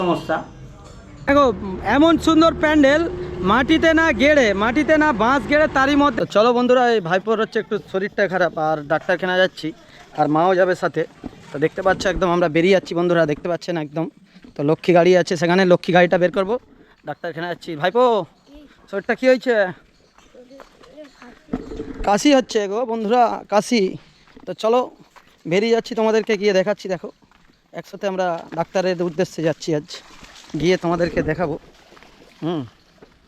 সমস্যা। দেখো, এমন সুন্দর প্যান্ডেল মাটিতে না গেড়ে, মাটিতে না বাঁশ গেড়ে তারই মধ্যে। চলো বন্ধুরা, এই ভাইপোর হচ্ছে একটু শরীরটা খারাপ আর ডাক্তার কেনা যাচ্ছি, আর মাও যাবে সাথে। তো দেখতে পাচ্ছ একদম আমরা বেরিয়ে যাচ্ছি বন্ধুরা, দেখতে পাচ্ছেন একদম। তো লক্ষ্মী গাড়ি আছে সেখানে, লক্ষ্মী গাড়িটা বের করব। ডাক্তার কেনা যাচ্ছি। ভাইপো, শরীরটা কী হয়েছে? কাশি হচ্ছে গো বন্ধুরা, কাশি। তো চলো, বেরিয়ে যাচ্ছি তোমাদেরকে গিয়ে দেখাচ্ছি, দেখো। একসাথে আমরা ডাক্তারের উদ্দেশ্যে যাচ্ছি আজ। গিয়ে তোমাদেরকে দেখাবো। হুম।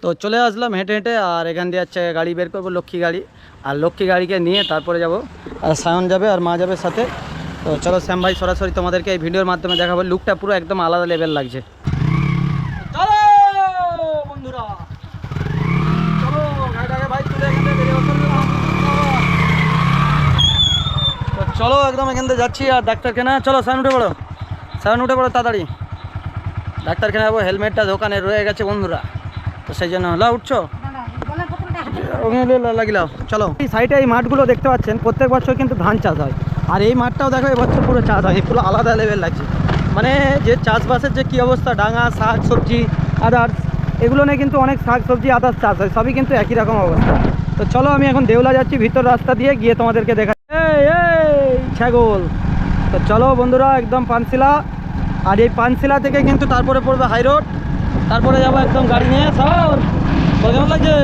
তো চলে আসলাম হেঁটে হেঁটে, আর এখান দিয়ে হচ্ছে গাড়ি বের করব, লক্ষ্মী গাড়ি। আর লক্ষ্মী গাড়িকে নিয়ে তারপরে যাব। আর সায়ন যাবে আর মা যাবে সাথে। তো চলো শ্যাম ভাই, সরাসরি তোমাদেরকে এই ভিডিওর মাধ্যমে দেখাবো। লুকটা পুরো একদম আলাদা লেভেল লাগছে। চলো একদম এখান থেকে যাচ্ছি, আর ডাক্তারখানা চলো সায়ন উঠে পড়ো। সায়ন, উঠে পড়ো তাড়াতাড়ি। ডাক্তারখানা যাব, হেলমেটটা দোকানে রয়ে গেছে বন্ধুরা। তো সেই জন্য লা উঠছো লাগিলাও চলো। এই সাইডে এই মাঠগুলো দেখতে পাচ্ছেন, প্রত্যেক বছর কিন্তু ধান চাষ হয়। আর এই মাঠটাও দেখো এবছর পুরো চাষ হয় পুরো আলাদা লেভেল লাগছে। মানে যে চাষবাসের যে কী অবস্থা, ডাঙা, শাক, সবজি আদার্স এগুলো নিয়ে কিন্তু অনেক শাক, সবজি আদার্স চাষ হয়, সবই কিন্তু একই রকম অবস্থা। তো চলো, আমি এখন দেউলা যাচ্ছি, ভিতর রাস্তা দিয়ে, গিয়ে তোমাদেরকে দেখা ছাগল। তো চলো বন্ধুরা, একদম পানশিলা। আর এই পানশিলা থেকে কিন্তু তারপরে পড়বে হাই রোড তারপরে যাব একদম গাড়ি নিয়ে। সর কেমন লাগছে?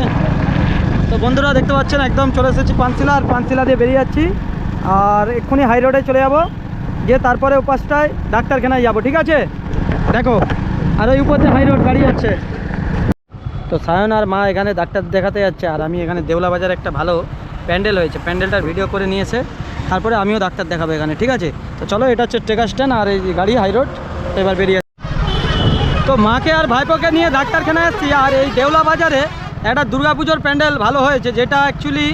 তো বন্ধুরা, দেখতে পাচ্ছেন, একদম চলে এসেছি পানশিলা। আর পানশিলা দিয়ে বেরিয়ে যাচ্ছি। আর এক্ষুনি হাই রোডে চলে যাব। গিয়ে তারপরে উপাসটায় ডাক্তারখানায় যাব, ঠিক আছে? দেখো, আর ওই উপর হাই রোড গাড়ি যাচ্ছে। তো সায়ন আর মা এখানে ডাক্তার দেখাতে যাচ্ছে। আর আমি এখানে দেউলা বাজার একটা ভালো প্যান্ডেল হয়েছে। প্যান্ডেলটার ভিডিও করে নিয়েছে। তারপরে আমিও ডাক্তার দেখাবো এখানে, ঠিক আছে? তো চলো, এটা হচ্ছে টেকা স্ট্যান্ড আর এই গাড়ি হাই রোড, এবার বেরিয়ে তো মাকে আর ভাইপোকে নিয়ে ডাক্তারখানায় আসছি, আর এই দেউলা বাজারে একটা দুর্গাপুজোর প্যান্ডেল ভালো হয়েছে, যেটা অ্যাকচুয়ালি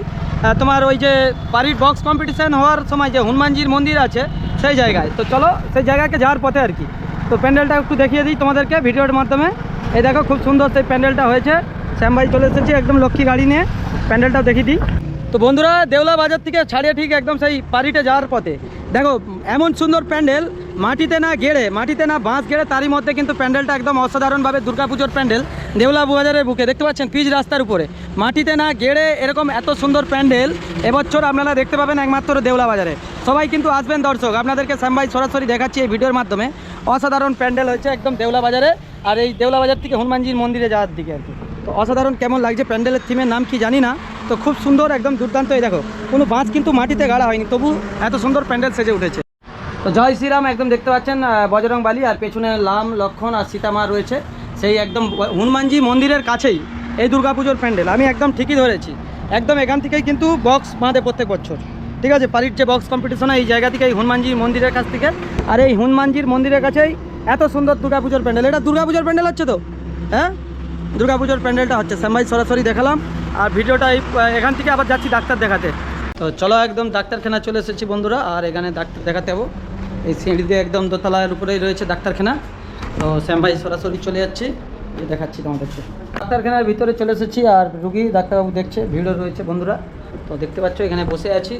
তোমার ওই যে বাড়ির বক্স কম্পিটিশান হওয়ার সময় যে হনুমানজির মন্দির আছে, সেই জায়গায়। তো চলো, সেই জায়গাকে যাওয়ার পথে আর কি। তো প্যান্ডেলটা একটু দেখিয়ে দিই তোমাদেরকে ভিডিওর মাধ্যমে। এই দেখো, খুব সুন্দর সেই প্যান্ডেলটা হয়েছে। শ্যাম ভাই চলে এসেছি, একদম লক্ষ্মী গাড়ি নিয়ে। প্যান্ডেলটাও দেখিয়ে দিই। তো বন্ধুরা, দেওলা বাজার থেকে ছাড়িয়ে ঠিক একদম সেই পাড়িতে যাওয়ার পথে। দেখো, এমন সুন্দর প্যান্ডেল, মাটিতে না গেড়ে, মাটিতে না বাঁশ গেড়ে, তারই মধ্যে কিন্তু প্যান্ডেলটা একদম অসাধারণভাবে দুর্গাপুজোর প্যান্ডেল দেওলা বাজারের বুকে। দেখতে পাচ্ছেন পিচ রাস্তার উপরে। মাটিতে না গেড়ে এরকম এত সুন্দর প্যান্ডেল, এবছর আপনারা দেখতে পাবেন একমাত্র দেওলা বাজারে। সবাই কিন্তু আসবেন দর্শক, আপনাদেরকে শ্যামভাই সরাসরি দেখাচ্ছি এই ভিডিওর মাধ্যমে। অসাধারণ প্যান্ডেল হয়েছে একদম দেওলা বাজারে, আর এই দেউলা বাজার থেকে হনুমানজির মন্দিরে যাওয়ার দিকে আর কি। তো অসাধারণ কেমন লাগছে প্যান্ডেলের থিমের নাম কি জানি না তো খুব সুন্দর, একদম দুর্দান্ত। এই দেখো, কোনো বাঁশ কিন্তু মাটিতে গাড়া হয়নি, তবু এত সুন্দর প্যান্ডেল সেজে উঠেছে। তো জয় শ্রীরাম, একদম দেখতে পাচ্ছেন বজরং বালি আর পেছনে লাম, লক্ষণ আর সীতামা রয়েছে। সেই একদম হনুমানজি মন্দিরের কাছেই এই দুর্গাপুজোর প্যান্ডেল। আমি একদম ঠিকই ধরেছি। একদম এখান থেকেই কিন্তু বক্স বাঁধে প্রত্যেক বছর। ঠিক আছে, পারির যে বক্স কম্পিটিশন এই জায়গা থেকে এই হনুমানজির মন্দিরের কাছ থেকে। আর এই হনুমানজির মন্দিরের কাছেই এত সুন্দর দুর্গাপুজোর প্যান্ডেল। এটা দুর্গাপুজোর প্যান্ডেল হচ্ছে তো? হ্যাঁ? দুর্গাপুজোর প্যান্ডেলটা হচ্ছে। শ্যামভাই সরাসরি দেখালাম। আর ভিডিওটা এখান থেকে আবার যাচ্ছি ডাক্তার দেখাতে। তো চলো একদম ডাক্তারখানা চলে এসেছি বন্ধুরা, আর এখানে ডাক্তার দেখাতে যাব। এই সিঁড়ি দিয়ে একদম দোতলার উপরেই রয়েছে ডাক্তারখানা। তো শ্যামভাই সরাসরি চলে যাচ্ছি দেখাচ্ছি তোমাদেরকে। ডাক্তারখানার ভিতরে চলে এসেছি, আর রুগী ডাক্তারবাবু দেখছে, ভিড়ও রয়েছে বন্ধুরা। তো দেখতে পাচ্ছ, এখানে বসে আছি।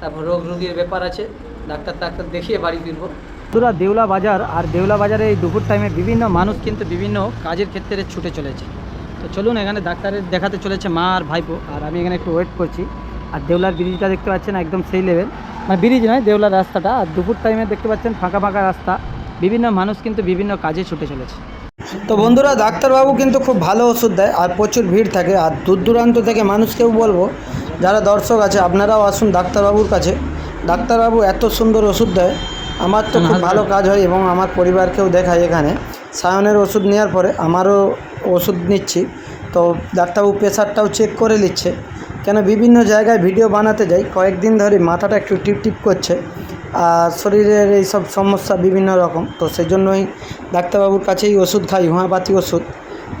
তারপর রোগ রুগীর ব্যাপার আছে। ডাক্তার ডাক্তার দেখিয়ে বাড়ি ফিরবো। বন্ধুরা, দেউলা বাজার, আর দেউলা বাজারে এই দুপুর টাইমে বিভিন্ন মানুষ কিন্তু বিভিন্ন কাজের ক্ষেত্রে ছুটে চলেছে। তো চলুন এখানে ডাক্তারের দেখাতে চলেছে মা আর ভাইপো। আর আমি এখানে একটু ওয়েট করছি। আর দেউলার ব্রিজটা দেখতে পাচ্ছেন একদম সেই লেভেল মানে ব্রিজ নয় দেউলার রাস্তাটা। আর দুপুর টাইমে দেখতে পাচ্ছেন ফাঁকা ফাঁকা রাস্তা। বিভিন্ন মানুষ কিন্তু বিভিন্ন কাজে ছুটে চলেছে। তো বন্ধুরা ডাক্তারবাবু কিন্তু খুব ভালো ওষুধ দেয় আর প্রচুর ভিড় থাকে। আর দূর দূরান্ত থেকে মানুষকেও বলব যারা দর্শক আছে আপনারাও আসুন ডাক্তারবাবুর কাছে। ডাক্তারবাবু এত সুন্দর ওষুধ দেয়। আমার তো খুব ভালো। কাজ হয় এবং আমার পরিবারকেও দেখায় এখানে। সায়নের ওষুধ নেওয়ার পরে আমারও ওষুধ নিচ্ছি। তো ডাক্তারবাবু প্রেশারটাও চেক করে নিচ্ছে। কেন বিভিন্ন জায়গায় ভিডিও বানাতে যাই, কয়েকদিন ধরে মাথাটা একটু টিপ টিপ করছে আর শরীরের এই সব সমস্যা বিভিন্ন রকম। তো সেই জন্যই ডাক্তারবাবুর কাছেই ওষুধ খাই, হোমিওপ্যাথি ওষুধ।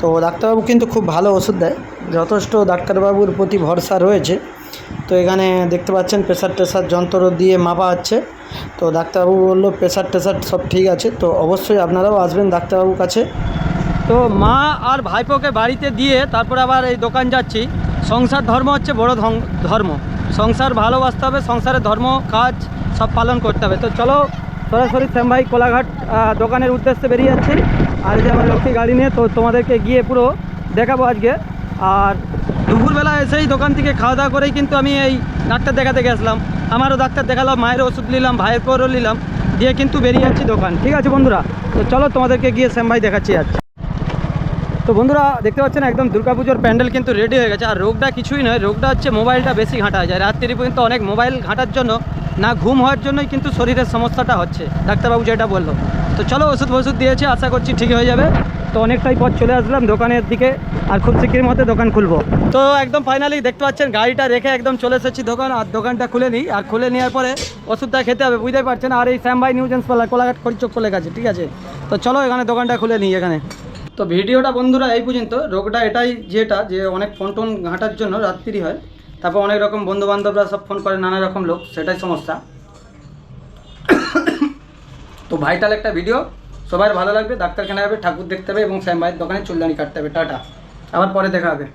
তো ডাক্তারবাবু কিন্তু খুব ভালো ওষুধ দেয়। যথেষ্ট ডাক্তারবাবুর প্রতি ভরসা রয়েছে। তো এখানে দেখতে পাচ্ছেন প্রেশার টেশার যন্ত্র দিয়ে মাপা হচ্ছে। তো ডাক্তারবাবু বলল প্রেশার টেশার সব ঠিক আছে। তো অবশ্যই আপনারাও আসবেন ডাক্তারবাবুর কাছে। তো মা আর ভাইপোকে বাড়িতে দিয়ে তারপর আবার এই দোকান যাচ্ছি। সংসার ধর্ম হচ্ছে বড় ধর্ম। সংসার ভালোবাসতে হবে সংসারের ধর্ম, কাজ সব পালন করতে হবে। তো চলো, সরাসরি শ্যামভাই কোলাঘাট দোকানের উদ্দেশ্যে বেরিয়ে যাচ্ছি। আর যে আমার লক্ষ্মী গাড়ি নিয়ে, তো তোমাদেরকে গিয়ে পুরো দেখাবো আজকে। আর দুপুরবেলা এসেই দোকান থেকে খাওয়া দাওয়া করেই কিন্তু আমি এই ডাক্তার দেখাতে গেছিলাম। আমারও ডাক্তার দেখালাম মায়ের ওষুধ নিলাম, ভাইয়ের পরও নিলাম, দিয়ে কিন্তু বেরিয়ে যাচ্ছি দোকান। ঠিক আছে বন্ধুরা, তো চলো তোমাদেরকে গিয়ে শ্যাম ভাই দেখাচ্ছি আজ। তো বন্ধুরা, দেখতে পাচ্ছেন একদম দুর্গাপুজোর প্যান্ডেল কিন্তু রেডি হয়ে গেছে। আর রোগটা কিছুই নয়, রোগটা হচ্ছে মোবাইলটা বেশি ঘাঁটা যায়। রাত্রি পর্যন্ত অনেক মোবাইল ঘাঁটার জন্য না ঘুম হওয়ার জন্যই কিন্তু শরীরের সমস্যাটা হচ্ছে। ডাক্তারবাবু যেটা বলল। তো চলো ওষুধ ফষুধ দিয়েছে, আশা করছি ঠিক হয়ে যাবে। তো অনেকটাই পথ চলে আসলাম দোকানের দিকে, আর খুব শীঘ্রই মধ্যে দোকান খুলবো। তো একদম ফাইনালি দেখতে পাচ্ছেন, গাড়িটা রেখে একদম চলে এসেছি দোকান, আর দোকানটা খুলে নিই, আর খুলে নেওয়ার পরে ওষুধটা খেতে হবে, বুঝতেই পারছেন, আর এই শ্যাম ভাই নিউজেন্স পাল্লা কোলাঘাট খড়িচক চলে গেছে, ঠিক আছে? তো চলো এখানে দোকানটা খুলে নিই এখানে। তো ভিডিওটা বন্ধুরা এই পর্যন্ত, রোগটা এটাই যেটা, যে অনেক ফোন টোন ঘাঁটার জন্য রাত্রি হয়, তারপর অনেক রকম বন্ধু বান্ধবরা সব ফোন করে, নানা রকম লোক, সেটাই সমস্যা। তো ভাইটাল একটা ভিডিও সবার ভালো লাগবে, ডাক্তারখানায় হবে ঠাকুর দেখতে হবে এবং শ্যাম ভাইয়ের দোকানে চুলদানি কাটতে হবে টাটা। আবার পরে দেখা হবে।